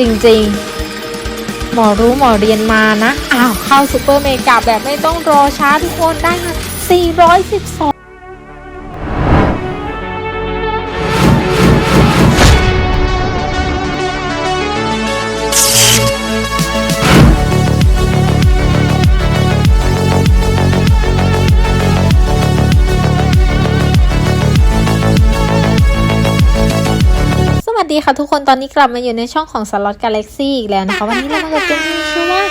จริงๆ หมอรู้หมอเรียนมานะ อ้าว เข้าซูเปอร์เมกาแบบไม่ต้องรอช้าทุกคนได้ค่ะ412 ดีค่ะทุกคนตอนนี้กลับมาอยู่ในช่องของสล็อตกาแล็กซี่อีกแล้วนะคะ วันนี้เรามากับเกมที่มีชื่อว่า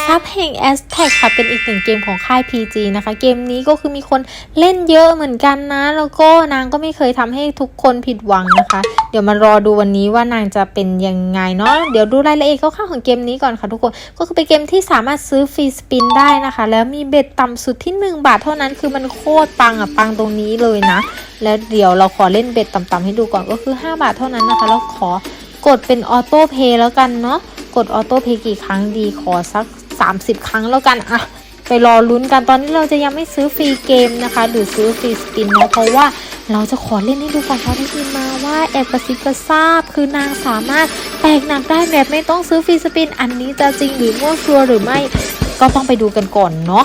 คุมทรัพย์แห่ง a z t e c ค่ะเป็นอีกหนึ่งเกมของค่าย PG นะคะ เกมนี้ก็คือมีคนเล่นเยอะเหมือนกันนะ แล้วก็นางก็ไม่เคยทำให้ทุกคนผิดหวังนะคะ เดี๋ยวมารอดูวันนี้ว่านางจะเป็นยังไงเนาะเดี๋ยวดูรายละเอียดคร่าวๆของเกมนี้ก่อนค่ะทุกคนก็คือเป็นเกมที่สามารถซื้อฟรีสปินได้นะคะ แล้วมีเบ็ดต่ำสุดที่ 1 บาทเท่านั้นคือมันโคตรปังอะปังตรงนี้เลยนะ แล้วเดี๋ยวเราขอเล่นเบ็ดต่ำๆให้ดูก่อนก็คือ 5 บาทเท่านั้นนะคะแล้วขอกดเป็นออโต้เพย์แล้วกันเนาะกดออโต้เพย์กี่ครั้งดีขอสัก 30 ครั้งแล้วกันอะไปรอลุ้นกันตอนนี้เราจะยังไม่ซื้อฟรีเกมนะคะ หรือซื้อฟรีสปินเนาะเพราะว่าเราจะขอเล่นให้ดูก่อนเพราะได้ยินมาว่าแอบกระซิบกระซาบคือนางสามารถแตกหนักได้แบบไม่ต้องซื้อฟรีสปิน อันนี้จะจริงหรือมั่วชัวหรือไม่ก็ต้องไปดูกันก่อนเนาะ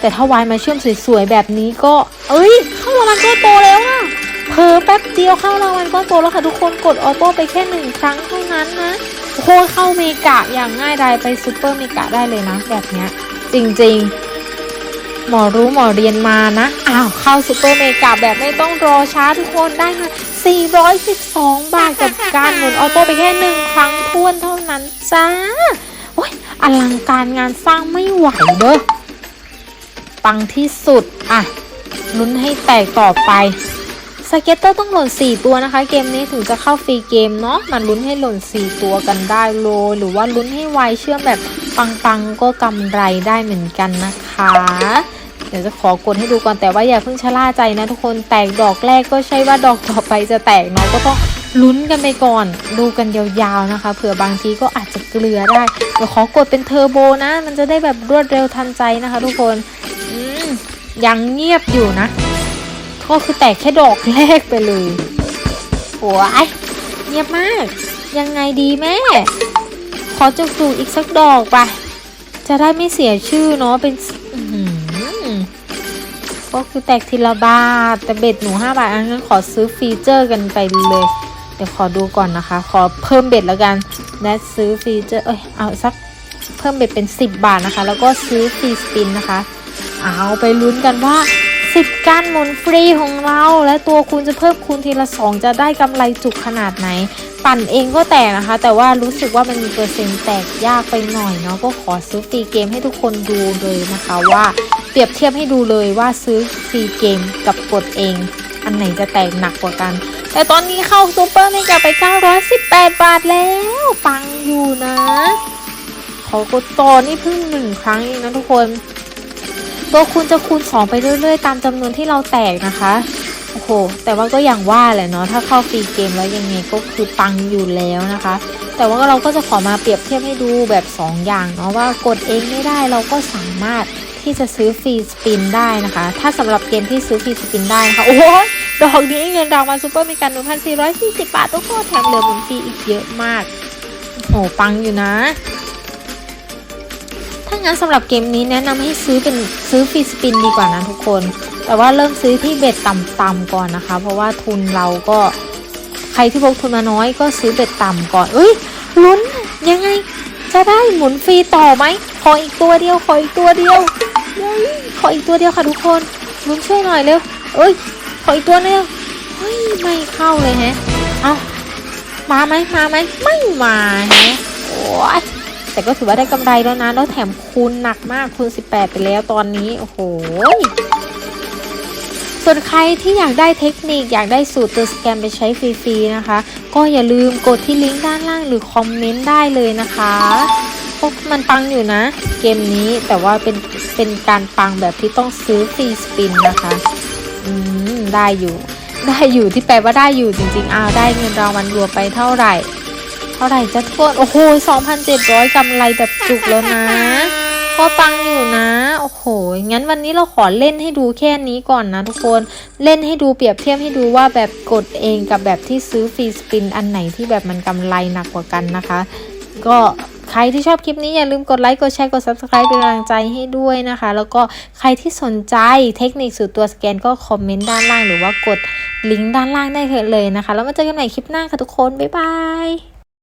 แต่ถ้าวายมาเชื่อมสวยๆแบบนี้ก็ เอ้ยเข้ารางวัลก้อนโตแล้วอะ เพอแป๊บเดียวเข้ารางวัลก้อนโตแล้วค่ะทุกคนกดออโต้ไปแค่หนึ่งครั้งเท่านั้นนะโคเข้าเมกะอย่างง่ายดายไปซูเปอร์เมกะได้เลยนะแบบเนี้ยจริงๆ หมอรู้หมอเรียนมานะ อ้าวเข้าซูเปอร์เมกะแบบไม่ต้องรอช้าทุกคนได้มา412 บาทกับการหมุนออโต้ไปแค่หนึ่งครั้งทวนเท่านั้นจ้าโอ้ยอลังการงานสร้างไม่ไหวเด้อปังที่สุด อะลุ้นให้แตกต่อไป เก็ตเตอร์ต้องหล่น 4 ตัวนะคะ เกมนี้ถึงจะเข้าฟรีเกมเนาะมันลุ้นให้หล่น 4 ตัวกันได้โลยหรือว่าลุ้นให้ไวเชื่อมแบบปังๆ ก็กำไรได้เหมือนกันนะคะ เดี๋ยวจะขอกดให้ดูก่อนแต่ว่าอย่าเพิ่งชะล่าใจนะทุกคนแตกดอกแรกก็ใช่ว่าดอกต่อไปจะแตกเนาะก็ต้องลุ้นกันไปก่อน ดูกันยาวๆนะคะ เผื่อบางทีก็อาจจะเกลือได้เดี๋ยวขอกดเป็นเทอร์โบนะ มันจะได้แบบรวดเร็วทันใจนะคะ ทุกคนยังเงียบอยู่นะ ก็คือแตกแค่ดอกแรกไปเลยโอ้ยเงียบมาก ยังไงดีแม่ ขอจุกจูอีกสักดอกไป จะได้ไม่เสียชื่อเนาะเป็นก็คือแตกทีละบาท แต่เบ็ดหนู 5 บาท อันนั้นขอซื้อฟีเจอร์กันไปเลย เดี๋ยวขอดูก่อนนะคะ ขอเพิ่มเบ็ดแล้วกันและซื้อฟีเจอร์ เอ้ย เอาสักเพิ่มเบ็ดเป็น 10 บาทนะคะ แล้วก็ซื้อฟรีสปินนะคะ เอาไปลุ้นกันว่า 10การหมุนฟรีของเรา และตัวคูณจะเพิ่มคูณทีละ 2 จะได้กำไรจุกขนาดไหน ปั่นเองก็แตกนะคะ แต่ว่ารู้สึกว่ามันมีเปอร์เซ็นต์แตกยากไปหน่อยเนาะก็ขอซื้อฟรีเกมให้ทุกคนดูเลยนะคะว่าเปรียบเทียบให้ดูเลยว่าซื้อฟรีเกมกับกดเอง อันไหนจะแตกหนักกว่ากัน แต่ตอนนี้เข้าซูเปอร์เมกาไป 918 บาทแล้วปังอยู่นะเขากดต่อนี่เพิ่งหนึ่งครั้งเองนะทุกคน ตัวคูณจะคูณ 2 ไปเรื่อยๆ ตามจำนวนที่เราแตกนะคะ โอ้โห แต่ว่าก็อย่างว่าแหละเนาะ ถ้าเข้าฟรีเกมแล้วยังไงก็คือปังอยู่แล้วนะคะ แต่ว่าเราก็จะขอมาเปรียบเทียบให้ดูแบบ 2 อย่างเนาะว่ากดเองไม่ได้เราก็สามารถที่จะซื้อฟรีสปินได้นะคะ ถ้าสำหรับเกมที่ซื้อฟรีสปินได้นะคะ โอ้โหดอกนี้เงินรางวัลซูเปอร์มีการ1,440บบาททุกคนแถมเหลือหมุนฟรีอีกเยอะมาก โอ้โหปังอยู่นะ ถ้างั้นสำหรับเกมนี้แนะนำให้ซื้อเป็นซื้อฟรีสปินดีกว่านะทุกคน แต่ว่าเริ่มซื้อที่เบ็ดต่ำๆก่อนนะคะ เพราะว่าทุนเราก็ใครที่พกทุนมาน้อยก็ซื้อเบ็ดต่ำก่อนเอ้ยลุ้นยังไง จะได้หมุนฟรีต่อไหมขออีกตัวเดียวขออีกตัวเดียวเฮ้ยขออีกตัวเดียวค่ะทุกคนลุ้นช่วยหน่อยเร็วเอ้ยขออีกตัวเดียวเฮ้ยไม่เข้าเลยแฮะเอามาไหมมาไหมไม่มาแฮะโอ้ย แต่ก็ถือว่าได้กำไรแล้วนะ แล้วแถมคูณหนักมากคูณ 18 ไปแล้วตอนนี้ โอ้โห ส่วนใครที่อยากได้เทคนิคอยากได้สูตรตัวสแกมไปใช้ฟรีๆนะคะ ก็อย่าลืมกดที่ลิงก์ด้านล่างหรือคอมเมนต์ได้เลยนะคะพวกมันปังอยู่นะ เกมนี้แต่ว่าเป็นเป็นการปังแบบที่ต้องซื้อฟรีสปินนะคะ อืม ได้อยู่ ได้อยู่ที่แปลว่าได้อยู่จริงๆอ้าวได้เงินรางวัลรวมไปเท่าไหร่ เท่าไหร่จะทุกคนโอ้โห2,700กำไรแบบจุกแล้วนะ ก็ปังอยู่นะ โอ้โห งั้นวันนี้เราขอเล่นให้ดูแค่นี้ก่อนนะทุกคน เล่นให้ดูเปรียบเทียบให้ดูว่าแบบกดเองกับแบบที่ซื้อฟรีสปินอันไหนที่แบบมันกำไรหนักกว่ากันนะคะ ก็ใครที่ชอบคลิปนี้อย่าลืมกดไลค์ กดแชร์ กด subscribe เป็นกำลังใจให้ด้วยนะคะ แล้วก็ใครที่สนใจเทคนิคสูตรตัวสแกนก็คอมเมนต์ด้านล่างหรือว่ากดลิงก์ด้านล่างได้เลยนะคะ แล้วมาเจอกันใหม่คลิปหน้าค่ะทุกคน บ๊ายบาย